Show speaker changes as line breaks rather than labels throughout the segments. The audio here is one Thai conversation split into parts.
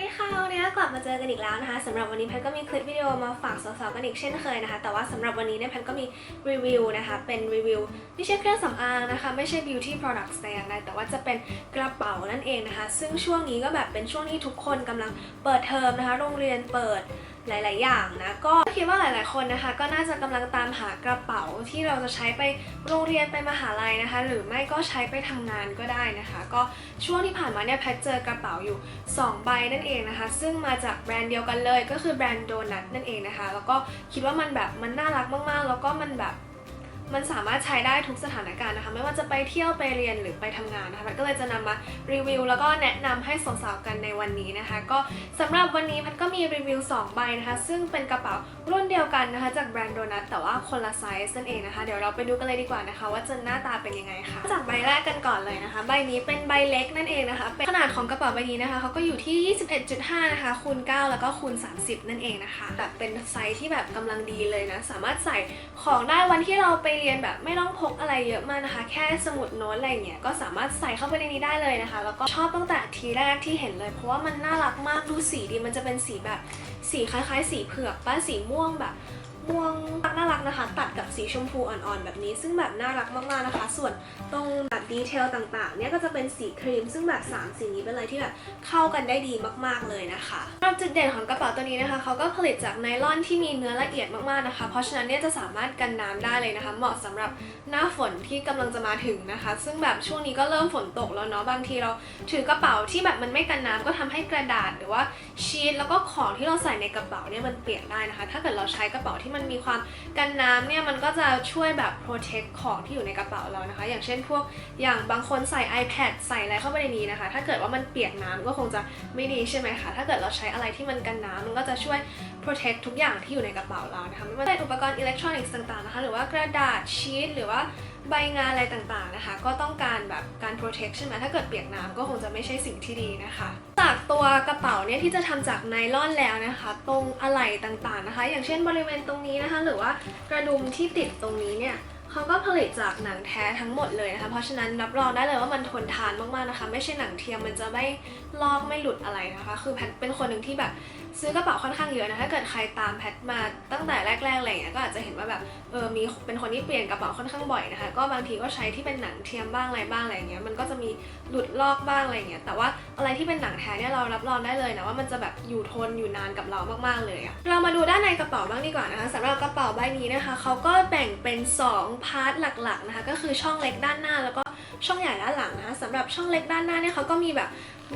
ดีค่ะวันนี้กลับมาเจอกันอีกแล้วนะคะสำหรับวันนี้แพทก็มีคลิปวิดีโอมาฝากสาวๆกันอีกเช่นเคยนะคะ แต่ว่าสำหรับวันนี้เนี่ยแพทก็มีรีวิวนะคะ เป็นรีวิวไม่ใช่เครื่องสำอางนะคะ ไม่ใช่ beauty products แต่อย่างใดแต่ว่าจะเป็นกระเป๋านั่นเองนะคะ ซึ่งช่วงนี้ก็แบบเป็นช่วงที่ทุกคนกำลังเปิดเทอมนะคะ โรงเรียนเปิด หลาย ๆ อย่างนะ ก็คิดว่าหลาย ๆ คนนะคะ ก็น่าจะกำลังตามหากระเป๋าที่เราจะใช้ไปโรงเรียนไปมหาลัยนะคะ หรือไม่ก็ใช้ไปทำงานก็ได้นะคะ ก็ช่วงที่ผ่านมาเนี่ยแพทเจอกระเป๋าอยู่ 2 ใบนั่นเองนะคะ ซึ่งมาจากแบรนด์เดียวกันเลย ก็คือแบรนด์โดนัทนั่นเองนะคะ แล้วก็คิดว่ามันแบบมันน่ารักมาก ๆ แล้วก็มันแบบ มันสามารถใช้ได้ทุกสถานการณ์นะคะ ไม่ว่าจะไปเที่ยวไปเรียนหรือไปทำงานนะคะก็เลยจะนำมารีวิว แล้วก็แนะนำให้สาวๆกันในวันนี้นะคะ ก็สำหรับวันนี้แพทก็มีรีวิว 2 ใบนะคะ ซึ่งเป็นกระเป๋ารุ่นเดียวกันนะคะ จากแบรนด์โดนัทแต่ว่าคนละไซส์นั่นเองนะคะ เดี๋ยวเราไปดูกันเลยดีกว่านะคะ ว่าจะหน้าตาเป็นยังไงค่ะ จากใบแรกกันก่อนเลยนะคะ ใบนี้เป็นใบเล็กนั่นเองนะคะ เป็นขนาดของกระเป๋าใบนี้นะคะเขาก็อยู่ที่ 21.5 นะคะคูณ 9 แล้วก็คูณ 30 นั่นเองนะคะแบบเป็นไซส์ที่แบบกำลังดีเลยนะสามารถใส่ของได้วันที่เราไปเรียนแบบไม่ต้องพกอะไรเยอะมากนะคะ แค่สมุดโน้ตอะไรเงี้ยก็สามารถใส่เข้าไปในนี้ได้เลยนะคะ แล้วก็ชอบตั้งแต่ทีแรกที่เห็นเลย เพราะว่ามันน่ารักมากดูสีดีมันจะเป็นสีแบบสีคล้ายๆ สีเผือกป้าสีม่วงแบบ ม่วงน่ารักนะคะ ตัดกับสีชมพูอ่อนๆ แบบนี้ ซึ่งแบบน่ารักมากๆนะคะ ส่วนตรงแบบดีเทลต่างๆ เนี่ยก็จะเป็นสีครีม ซึ่งแบบสามสีนี้เป็นอะไรที่แบบเข้ากันได้ดีมากๆเลยนะคะสำหรับจุดเด่นของกระเป๋าตัวนี้นะคะเขาก็ผลิตจากไนลอนที่มีเนื้อละเอียดมากๆนะคะ เพราะฉะนั้นเนี่ยจะสามารถกันน้ำได้เลยนะคะ เหมาะสำหรับหน้าฝนที่กำลังจะมาถึงนะคะ ซึ่งแบบช่วงนี้ก็เริ่มฝนตกแล้วเนาะบางทีเราถือกระเป๋าที่แบบมันไม่กันน้ำก็ทำให้กระดาษหรือว่า ชีทแล้วก็ของที่เราใส่ในกระเป๋าเนี่ยมันเปียกได้นะคะ ถ้าเกิดเราใช้กระเป๋าที่มันมีความกันน้ำเนี่ยมันก็จะช่วยแบบ protect ของที่อยู่ในกระเป๋าเรานะคะ อย่างเช่นพวกอย่างบางคนใส่ iPad ใส่อะไรเข้าไปในนี้นะคะ ถ้าเกิดว่ามันเปียกน้ำก็คงจะไม่ดีใช่ไหมคะถ้าเกิดเราใช้อะไรที่มันกันน้ำมันก็จะช่วย protect ทุกอย่างที่อยู่ในกระเป๋าเรานะคะไม่ว่าจะเป็นอุปกรณ์อิเล็กทรอนิกส์ต่างๆนะคะหรือว่ากระดาษชีทหรือว่า ใบงานอะไรต่างๆนะคะ ก็ต้องการแบบการ protect ใช่ไหมถ้าเกิดเปียกน้ำก็คงจะไม่ใช่สิ่งที่ดีนะคะ จากตัวกระเป๋าเนี่ยที่จะทำจากไนลอนแล้วนะคะ ตรงอะไหล่ต่างๆนะคะ อย่างเช่นบริเวณตรงนี้นะคะ หรือว่ากระดุมที่ติดตรงนี้เนี่ย เขาก็ผลิตจากหนังแท้ทั้งหมดเลยนะคะ เพราะฉะนั้นรับรองได้เลยว่ามันทนทานมากๆนะคะ ไม่ใช่หนังเทียมมันจะไม่ลอกไม่หลุดอะไรนะคะ คือแพทเป็นคนหนึ่งที่แบบซื้อกระเป๋าค่อนข้างเยอะนะถ้าเกิดใครตามแพทมาตั้งแต่แรกๆอะไรอย่างเงี้ยก็อาจจะเห็นว่าแบบเออมีเป็นคนที่เปลี่ยนกระเป๋าค่อนข้างบ่อยนะคะ ก็บางทีก็ใช้ที่เป็นหนังเทียมบ้างอะไรบ้างอะไรอย่างเงี้ยมันก็จะมีหลุดลอกบ้างอะไรอย่างเงี้ยแต่ว่าอะไรที่เป็นหนังแท้เนี่ยเรารับรองได้เลยนะว่ามันจะแบบอยู่ทนอยู่นานกับเรามากๆเลยอะเรามาดูด้านในกระเป๋าบ้างดีกว่านะคะสำหรับกระเป๋าใบนี้นะคะเขาก็แบ่งเป็น 2พาร์ทหลักๆนะคะก็คือช่องเล็กด้านหน้าแล้วก็ ช่องใหญ่ด้านหลังนะคะสำหรับช่องเล็กด้านหน้าเนี่ยเขาก็มีแบบ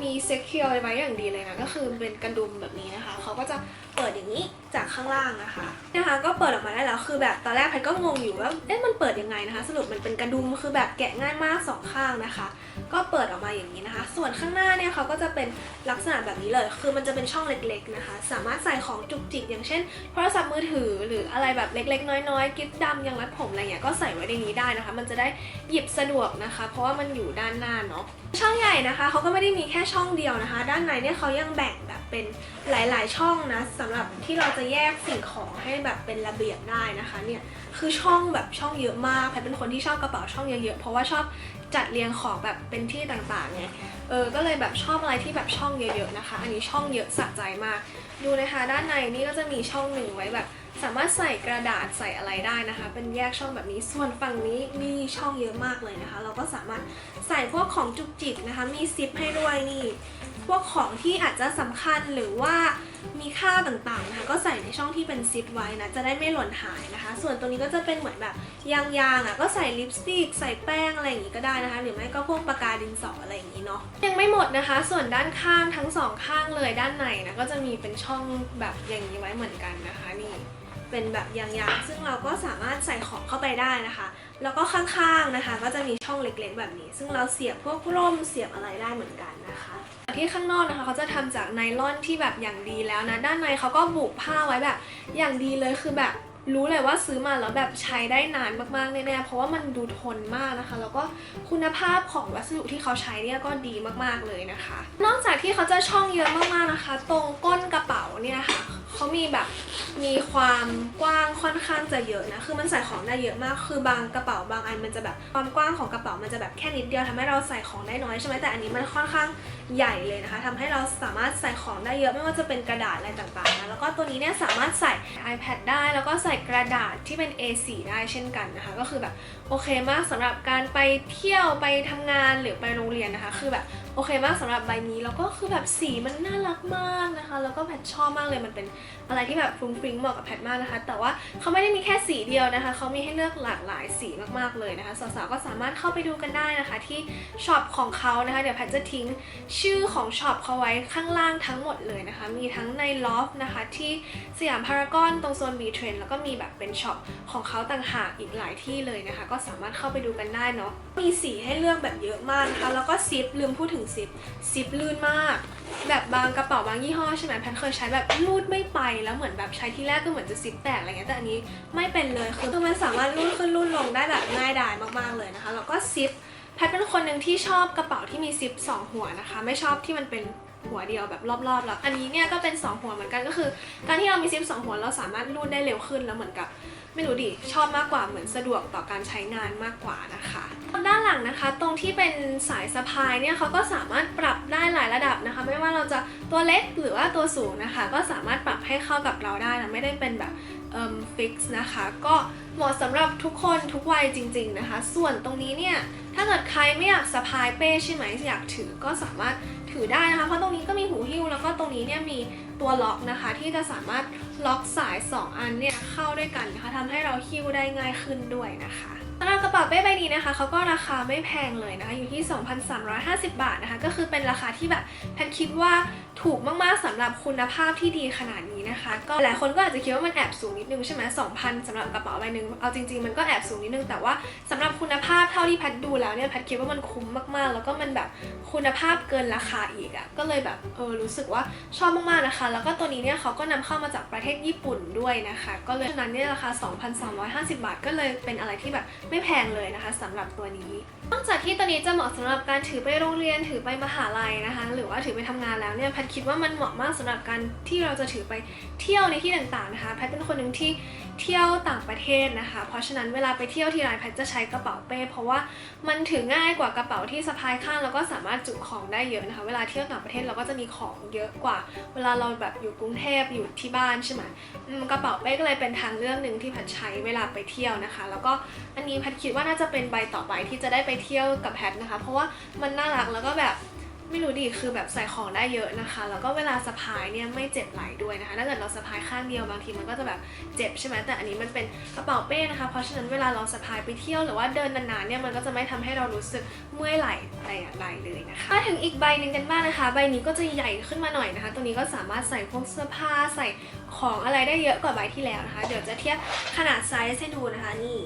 มี secure ไว้อย่างดีเลยนะก็คือเป็นกระดุมแบบนี้นะคะเขาก็จะเปิดอย่างนี้จากข้างล่างนะคะนะคะ ก็เปิดออกมาได้แล้วคือแบบตอนแรกแพทก็งงอยู่ว่าเอ๊ะมันเปิดยังไงนะคะ สรุปมันเป็นกระดุมคือแบบแกะง่ายมากสองข้างนะคะ ก็เปิดออกมาอย่างนี้นะคะ ส่วนข้างหน้าเนี่ยเขาก็จะเป็นลักษณะแบบนี้เลย คือมันจะเป็นช่องเล็กๆนะคะ สามารถใส่ของจุกจิกอย่างเช่นโทรศัพท์มือถือหรืออะไรแบบเล็กๆ น้อยๆ กิ๊บดำยังรัดผมอะไรเงี้ยก็ใส่ไว้ในนี้ได้นะคะ มันจะได้หยิบสะดวกนะคะเพราะว่ามันอยู่ด้านหน้าเนาะช่องใหญ่นะคะเขาก็ไม่ได้มีแค่ช่องเดียวนะคะ ด้านในเนี่ยเขายังแบ่งแบบเป็นหลาย ๆ ช่องนะสำหรับที่เราจะแยกสิ่งของให้แบบเป็นระเบียบได้นะคะเนี่ยคือช่องแบบช่องเยอะมากแพทเป็นคนที่ชอบกระเป๋าช่องเยอะๆเพราะว่าชอบจัดเรียงของแบบเป็นที่ต่างๆไงเออก็เลยแบบชอบอะไรที่แบบช่องเยอะๆนะคะ อันนี้ช่องเยอะสะใจมาก ดูนะคะ ด้านในนี่ก็จะมีช่องหนึ่งไว้แบบ สามารถใส่กระดาษใส่อะไรได้นะคะ เป็นแยกช่องแบบนี้ ส่วนฝั่งนี้มีช่องเยอะมากเลยนะคะ เราก็สามารถใส่พวกของจุกจิกนะคะ มีซิปให้ด้วยนี่ พวกของที่อาจจะสำคัญหรือว่ามีค่าต่างๆนะคะก็ใส่ในช่องที่เป็นซิปไว้นะ จะได้ไม่หล่นหายนะคะ ส่วนตรงนี้ก็จะเป็นเหมือนแบบยางๆอะก็ใส่ลิปสติกใส่แป้งอะไรอย่างงี้ก็ได้นะคะ หรือไม่ก็พวกปากกาดินสออะไรอย่างงี้เนาะยังไม่หมดนะคะ ส่วนด้านข้างทั้งสองข้างเลยด้านในนะก็จะมีเป็นช่องแบบอย่างนี้ไว้เหมือนกันนะคะนี่ เป็นแบบยางๆ ซึ่งเราก็สามารถใส่ของเข้าไปได้นะคะ แล้วก็ข้างๆนะคะ ก็จะมีช่องเล็กๆ แบบนี้ ซึ่งเราเสียบพวกร่มเสียบอะไรได้เหมือนกันนะคะที่ข้างนอกนะคะเขาจะทำจากไนลอนที่แบบอย่างดีแล้วนะ ด้านในเขาก็บุผ้าไว้แบบอย่างดีเลยคือแบบ รู้เลยว่าซื้อมาแล้วแบบใช้ได้นานมากๆแน่ๆเพราะว่ามันดูทนมากนะคะ แล้วก็คุณภาพของวัสดุที่เขาใช้เนี่ยก็ดีมากๆเลยนะคะ นอกจากที่เขาจะช่องเยอะมากๆนะคะ ตรงก้นกระเป๋าเนี่ยค่ะเขามีแบบมีความกว้างค่อนข้างจะเยอะนะ คือมันใส่ของได้เยอะมาก คือบางกระเป๋าบางอันมันจะแบบความกว้างของกระเป๋ามันจะแบบแค่นิดเดียวทำให้เราใส่ของได้น้อยใช่ไหมแต่อันนี้มันค่อนข้างใหญ่เลยนะคะทำให้เราสามารถใส่ของได้เยอะไม่ว่าจะเป็นกระดาษอะไรต่างๆนะ ตัวนี้เนี่ยสามารถใส่ iPad ได้แล้วก็ใส่กระดาษที่เป็น A4 ได้เช่นกันนะคะ ก็คือแบบโอเคมากสำหรับการไปเที่ยวไปทำงานหรือไปโรงเรียนนะคะ คือแบบโอเคมากสำหรับใบนี้แล้วก็คือแบบสีมันน่ารักมากนะคะ แล้วก็แพทชอบมากเลยมันเป็นอะไรที่แบบฟรุ้งฟริ้งเหมาะกับแพทมากนะคะ แต่ว่าเขาไม่ได้มีแค่สีเดียวนะคะเขามีให้เลือกหลากหลายสีมากๆเลยนะคะสาวๆก็สามารถเข้าไปดูกันได้นะคะ ที่ช็อปของเขานะคะเดี๋ยวแพทจะทิ้งชื่อของช็อปเขาไว้ข้างล่างทั้งหมดเลยนะคะ มีทั้งในลอฟนะคะที่สยามพารากอนตรงโซน B Trend แล้วก็มีแบบเป็นช็อปของเขาต่างหากอีกหลายที่เลยนะคะ ก็สามารถเข้าไปดูกันได้เนาะมีสีให้เลือกแบบเยอะมากนะคะแล้วก็ซิปลืมพูดถึงซิปซิปลื่นมาก แบบบางกระเป๋าบางยี่ห้อใช่ไหมแพนเคยใช้แบบรูดไม่ไปแล้วเหมือนแบบใช้ที่แรกก็เหมือนจะซิปแตกอะไรเงี้ยแต่อันนี้ไม่เป็นเลยคือมันสามารถรูดขึ้นรูดลงได้แบบง่ายดายมากๆเลยนะคะแล้วก็ซิปแพทเป็นคนหนึ่งที่ชอบกระเป๋าที่มีซิปสองหัวนะคะ ไม่ชอบที่มันเป็นหัวเดียวแบบรอบๆแล้วอันนี้เนี่ยก็เป็นสองหัวเหมือนกันก็คือ การที่เรามีซิปสองหัวเราสามารถรูดได้เร็วขึ้นแล้วเหมือนกับ ไม่รู้ดิ ชอบมากกว่าเหมือนสะดวกต่อการใช้งานมากกว่านะคะด้านหลังนะคะ ตรงที่เป็นสายสะพายเนี่ยเขาก็สามารถปรับได้หลายระดับนะคะ ไม่ว่าเราจะตัวเล็กหรือว่าตัวสูงนะคะ ก็สามารถปรับให้เข้ากับเราได้นะไม่ได้เป็นแบบเอ่อฟิกซ์นะคะ ก็เหมาะสำหรับทุกคนทุกวัยจริง ๆนะคะ ส่วนตรงนี้เนี่ยถ้าเกิดใครไม่อยากสะพายเป้ใช่ไหมอยากถือก็สามารถถือได้นะคะเพราะตรงนี้ก็มีหูหิ้ว ตรงนี้เนี่ยมีตัวล็อกนะคะ ที่จะสามารถล็อกสาย 2 อันเนี่ยเข้าด้วยกันนะคะทำให้เราคิ้วได้ง่ายขึ้นด้วยนะคะ สำหรับกระเป๋าเป้ใบนี้นะคะเขาก็ราคาไม่แพงเลยนะคะ อยู่ที่ 2,350 บาทนะคะ ก็คือเป็นราคาที่แบบแพนคิดว่าถูกมากๆสำหรับคุณภาพที่ดีขนาดนี้นะคะ ก็หลายคนก็อาจจะคิดว่ามันแอบสูงนิดนึงใช่ไหม2,000สำหรับกระเป๋าใบหนึ่งเอาจริงๆมันก็แอบสูงนิดนึง แต่ว่าสำหรับคุณภาพเท่าที่แพทดูแล้วเนี่ยแพทคิดว่ามันคุ้มมากๆ แล้วก็มันแบบคุณภาพเกินราคาอีกอะ่ะก็เลยแบบเออรู้สึกว่าชอบมากๆนะคะ แล้วก็ตัวนี้เนี่ยเขาก็นำเข้ามาจากประเทศญี่ปุ่นด้วยนะคะ ก็เลยฉะนั้นเนี่ยราคา 2,350 บาท ก็เลยเป็นอะไรที่แบบไม่แพงเลยนะคะสำหรับตัวนี้ นอกจากที่ตัวนี้จะเหมาะสำหรับการถือไปโรงเรียนถือไปมหาลัยนะคะ หรือว่าถือไปทำงานแล้วเนี่ยแพทคิดว่ามันเหมาะมากสำหรับการที่เราจะถือไปเที่ยวในที่ต่างๆนะคะแพทเป็นคนหนึ่งที่เที่ยวต่างประเทศนะคะ เพราะฉะนั้นเวลาไปเที่ยวทีไรแพทจะใช้กระเป๋าเป้ เพราะว่ามันถือง่ายกว่ากระเป๋าที่สะพายข้างแล้วก็สามารถจุของได้เยอะนะคะ เวลาเที่ยวต่างประเทศเราก็จะมีของเยอะกว่า เวลาเราแบบอยู่กรุงเทพอยู่ที่บ้านใช่ไหมอืมกระเป๋าเป้ก็เลยเป็นทางเลือกหนึ่งที่แพทใช้เวลาไปเที่ยวนะคะ แล้วก็อันนี้แพทคิดว่าน่าจะเป็นใบต่อไปที่จะได้ไปเที่ยวกับแพทนะคะ เพราะว่ามันน่ารักแล้วก็แบบไม่รู้ดิคือแบบใส่ของได้เยอะนะคะ แล้วก็เวลาสะพายเนี่ยไม่เจ็บไหล่ด้วยนะคะ ถ้าเกิดเราสะพายข้างเดียวบางทีมันก็จะแบบเจ็บใช่ไหมแต่อันนี้มันเป็นกระเป๋าเป้นะคะ เพราะฉะนั้นเวลาเราสะพายไปเที่ยวหรือว่าเดินนานๆเนี่ยมันก็จะไม่ทำให้เรารู้สึกเมื่อยไหล่แต่อย่างใดเลยนะคะ มาถึงอีกใบหนึ่งกันบ้างนะคะ ใบนี้ก็จะใหญ่ขึ้นมาหน่อยนะคะ ตัวนี้ก็สามารถใส่พวกเสื้อผ้าใส่ของอะไรได้เยอะกว่าใบที่แล้วนะคะ เดี๋ยวจะเทียบขนาดไซส์ให้ดูนะคะนี่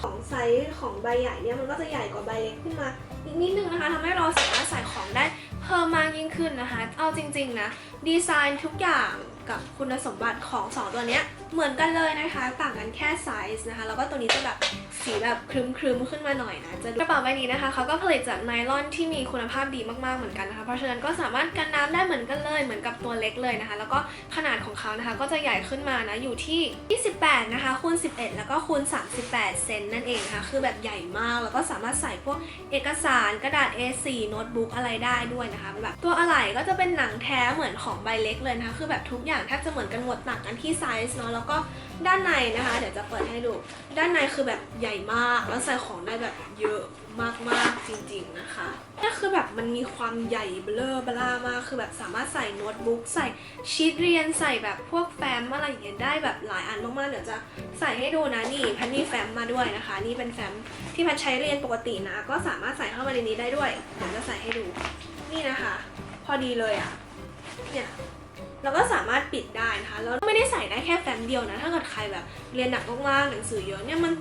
ของไซส์ของใบใหญ่เนี่ยมันก็จะใหญ่กว่าใบเล็กขึ้นมาอีกนิดนึงนะคะทำให้เราสามารถใส่ของได้เพิ่มมากยิ่งขึ้นนะคะ เอาจริง ๆ นะ ดีไซน์ทุกอย่างกับคุณสมบัติของสองตัวเนี้ย เหมือนกันเลยนะคะ ต่างกันแค่ไซส์นะคะ แล้วก็ตัวนี้จะแบบสีแบบครึมๆขึ้นมาหน่อยนะ จะกระเป๋าใบนี้นะคะเขาก็ผลิตจากไนลอนที่มีคุณภาพดีมากๆเหมือนกันนะคะ เพราะฉะนั้นก็สามารถกันน้ำได้เหมือนกันเลย เหมือนกับตัวเล็กเลยนะคะ แล้วก็ขนาดของเขานะคะก็จะใหญ่ขึ้นมานะ อยู่ที่ 28 นะคะคูณ 11 แล้วก็คูณ 38 เซนนั่นเองนะคะ คือแบบใหญ่มาก แล้วก็สามารถใส่พวกเอกสารกระดาษ A4 โน้ตบุ๊กอะไรได้ด้วยนะคะแบบตัวอะไหล่ก็จะเป็นหนังแท้เหมือนของใบเล็กเลยนะคะ คือแบบทุกอย่างแทบจะเหมือนกันหมดต่างกันที่ไซส์เนาะแล้วก็ด้านในนะคะ เดี๋ยวจะเปิดให้ดู ด้านในคือแบบใหญ่มาก แล้วใส่ของได้แบบเยอะมากๆจริง ๆนะคะนี่คือแบบมันมีความใหญ่เบลอเบล่ามาก คือแบบสามารถใส่โน้ตบุ๊กใส่ชีทเรียนใส่แบบพวกแฟ้มอะไรอย่างเงี้ยได้แบบหลายอันมากๆเดี๋ยวจะใส่ให้ดูนะนี่แพนนี่แฟ้มมาด้วยนะคะ นี่เป็นแฟ้มที่แพนใช้เรียนปกตินะ ก็สามารถใส่เข้ามาในนี้ได้ด้วยเดี๋ยวจะใส่ให้ดูนี่นะคะ พอดีเลยอะ่ะเนี่ย แล้วก็สามารถปิดได้นะคะแล้วไม่ได้ใส่ได้แค่แฟ้มเดียวนะ ถ้าเกิดใครแบบเรียนหนักมากๆหนังสือเยอะเนี่ยมัน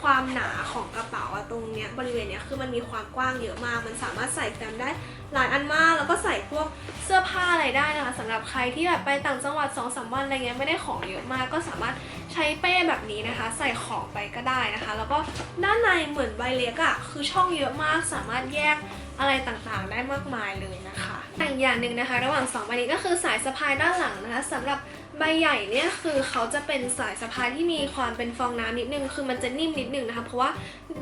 ความหนาของกระเป๋าอะตรงเนี้ยบริเวณเนี้ยคือมันมีความกว้างเยอะมาก มันสามารถใส่แฟ้มได้หลายอันมาก แล้วก็ใส่พวกเสื้อผ้าอะไรได้นะคะสำหรับใครที่แบบไปต่างจังหวัด2อสวันอะไรเงี้ยไม่ได้ของเยอะมาก ก็สามารถใช้เป้แบบนี้นะคะ ใส่ของไปก็ได้นะคะ แล้วก็ด้านในเหมือนใบเล็กอะคือช่องเยอะมาก สามารถแยกอะไรต่างๆ ได้มากมายเลยนะคะ อีกอย่างหนึ่งนะคะ ระหว่าง2ใบนี้ก็คือสายสะพายด้านหลังนะคะสำหรับใบใหญ่เนี่ยคือเขาจะเป็นสายสะพายที่มีความเป็นฟองน้ำนิดนึง คือมันจะนิ่มนิดนึงนะคะ เพราะว่า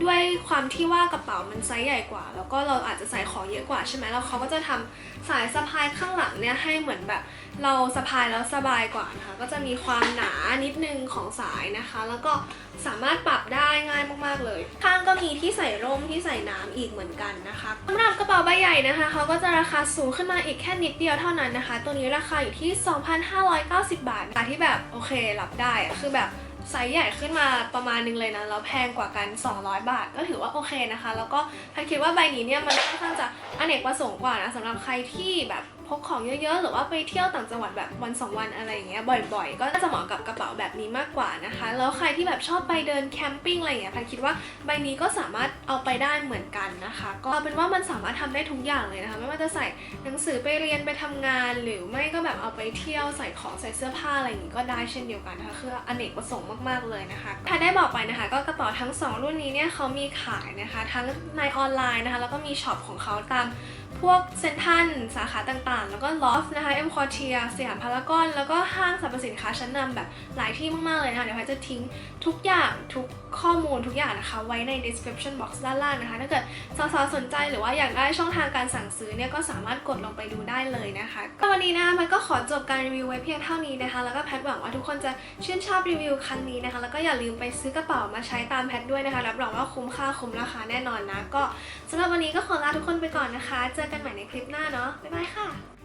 ด้วยความที่ว่ากระเป๋ามันไซส์ใหญ่กว่า แล้วก็เราอาจจะใส่ของเยอะกว่าใช่ไหมแล้วเขาก็จะทำสายสะพายข้างหลังเนี่ยให้เหมือนแบบ เราสะพายแล้วสบายกว่านะคะ ก็จะมีความหนานิดนึงของสายนะคะ แล้วก็สามารถปรับได้ง่ายมากๆเลย ข้างก็มีที่ใส่ร่มที่ใส่น้ำอีกเหมือนกันนะคะสำหรับกระเป๋าใบใหญ่นะคะเขาก็จะราคาสูงขึ้นมาอีกแค่นิดเดียวเท่านั้นนะคะ ตัวนี้ราคาอยู่ที่ 2,590บาทนะคะที่แบบโอเค รับได้อะคือแบบไซส์ใหญ่ขึ้นมาประมาณนึงเลยนะ แล้วแพงกว่ากัน 200 บาท ก็ถือว่าโอเคนะคะ แล้วก็พันคิดว่าใบนี้เนี่ยมันค่อนข้างจะอเนกประสงค์กว่านะสำหรับใครที่แบบ พกของเยอะๆ หรือว่าไปเที่ยวต่างจังหวัดแบบวันสองวันอะไรอย่างเงี้ยบ่อยๆ ก็จะเหมาะกับกระเป๋าแบบนี้มากกว่านะคะ แล้วใครที่แบบชอบไปเดินแคมปิ้งอะไรอย่างเงี้ยพันคิดว่าใบนี้ก็สามารถเอาไปได้เหมือนกันนะคะ ก็เอาเป็นว่ามันสามารถทำได้ทุกอย่างเลยนะคะ ไม่ว่าจะใส่หนังสือไปเรียนไปทำงาน หรือไม่ก็แบบเอาไปเที่ยวใส่ของใส่เสื้อผ้าอะไรอย่างงี้ก็ได้เช่นเดียวกันนะคะคืออเนกประสงค์มากๆเลยนะคะถ้าได้บอกไปนะคะ ก็กระเป๋าทั้งสองรุ่นนี้เนี่ยเขามีขายนะคะ ทั้งในออนไลน์นะคะ แล้วก็มีช็อปของเขาตาม พวกเซนทันสาขาต่างๆ แล้วก็ลอฟนะคะเอ็มคอเทียสยามพารากอน แล้วก็ห้างสรรพสินค้าชั้นนำแบบหลายที่มาก ๆ เลยนะคะเดี๋ยวพายจะทิ้งทุกอย่างทุกข้อมูลทุกอย่างนะคะไว้ใน description box ด้านล่างนะคะ ถ้าเกิดสาวๆสนใจหรือว่าอยากได้ช่องทางการสั่งซื้อเนี่ยก็สามารถกดลงไปดูได้เลยนะคะก็วันนี้นะคะมันก็ขอจบการรีวิวไว้เพียงเท่านี้นะคะ แล้วก็แพทหวังว่าทุกคนจะชื่นชอบรีวิวครั้งนี้นะคะ แล้วก็อย่าลืมไปซื้อกระเป๋ามาใช้ตามแพทด้วยนะคะ รับรองว่าคุ้มค่าคุ้มราคาแน่นอนนะ ก็สำหรับวันนี้ก็ขอลาทุกคนไปก่อนนะคะ เจอกันใหม่ในคลิปหน้าเนาะบ๊ายบายค่ะ